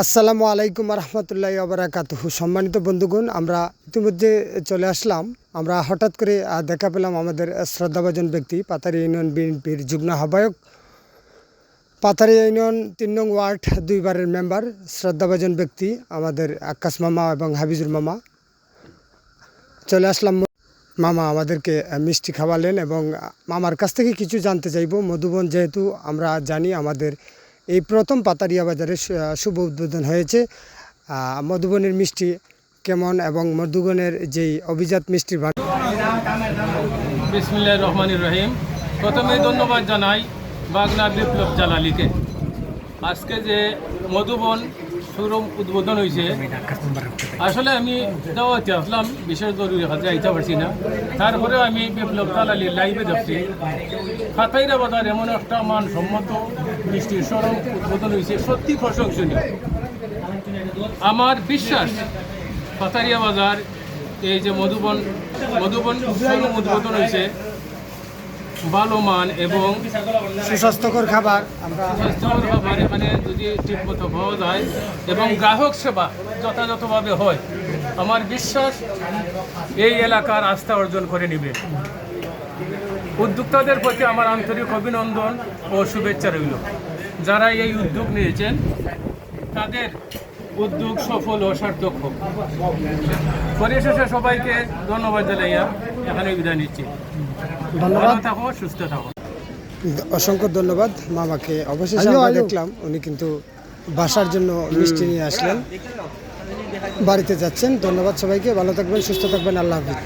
আসসালামু আলাইকুম রহমতুল্লাহ আবরাকাতুহু সম্মানিত বন্ধুগণ, আমরা ইতিমধ্যে চলে আসলাম। আমরা হঠাৎ করে দেখা পেলাম আমাদের শ্রদ্ধাভাজন ব্যক্তি, পাতারি ইউনিয়ন বিএনপির যুগ্ম আহ্বায়ক। পাতারি ইউনিয়ন তিন নং ওয়ার্ড, দুইবারের মেম্বার, শ্রদ্ধাভাজন ব্যক্তি, আমাদের আকাশ মামা এবং হাবিজুর মামা। চলে আসলাম মামা আমাদেরকে মিষ্টি খাওয়ালেন এবং মামার কাছ থেকে কিছু জানতে চাইব। মধুবন যেহেতু আমরা জানি আমাদের এই প্রথম পাতারিয়া বাজারে শুভ উদ্বোধন হয়েছে। মধুবনের মিষ্টি কেমন এবং মধুবনের যেই অভিজাত মিষ্টির ভাগ বিসমিল্লাহ রহমান রহিম। প্রথমে ধন্যবাদ জানাই বাগনা বিপ্লব জালালিকে। আজকে যে মধুবন শোরুম উদ্বোধন হয়েছে আসলে আমি দাওয়াতে আসলাম, বিশেষ জরুরি কাজে আইতে পারছি না। তারপরেও আমি বিপ্লব জালালি লাইভে দেখছি খাতাইরা বাজার এমন একটা মানসম্মত মিষ্টির শোরুম উদ্বোধন হয়েছে সত্যি প্রশংসনীয়। আমার বিশ্বাস পাতারিয়া বাজার, এই যে মধুবন মধুবন শোরুম উদ্বোধন হয়েছে ভালো মান এবং সুস্বাস্থ্যকর খাবার আমরা স্বাস্থ্যকর খাবার এখানে যদি ঠিকমতো পাওয়া যায় এবং গ্রাহক সেবা যথাযথভাবে হয় আমার বিশ্বাস এই এলাকার আস্থা অর্জন করে নেবে। উদ্যোক্তাদের প্রতি আমার আন্তরিক অভিনন্দন ও শুভেচ্ছা রইল। যারা এই উদ্যোগ নিয়েছেন তাদের উদ্যোগ সফল ও সার্থক হোক। পরিশেষে সবাইকে ধন্যবাদ জানাইয়া এখানে বিদায় নিচ্ছি। ধন্যবাদ। মা থাকো সুস্থ থাকো। অসংখ্য ধন্যবাদ মামাকে। অবশেষে আমরা দেখলাম উনি কিন্তু বাসার জন্য মিষ্টি নিয়ে আসলেন। বাড়িতে যাচ্ছেন। ধন্যবাদ সবাইকে। ভালো থাকবেন সুস্থ থাকবেন। আল্লাহ হাফিজ।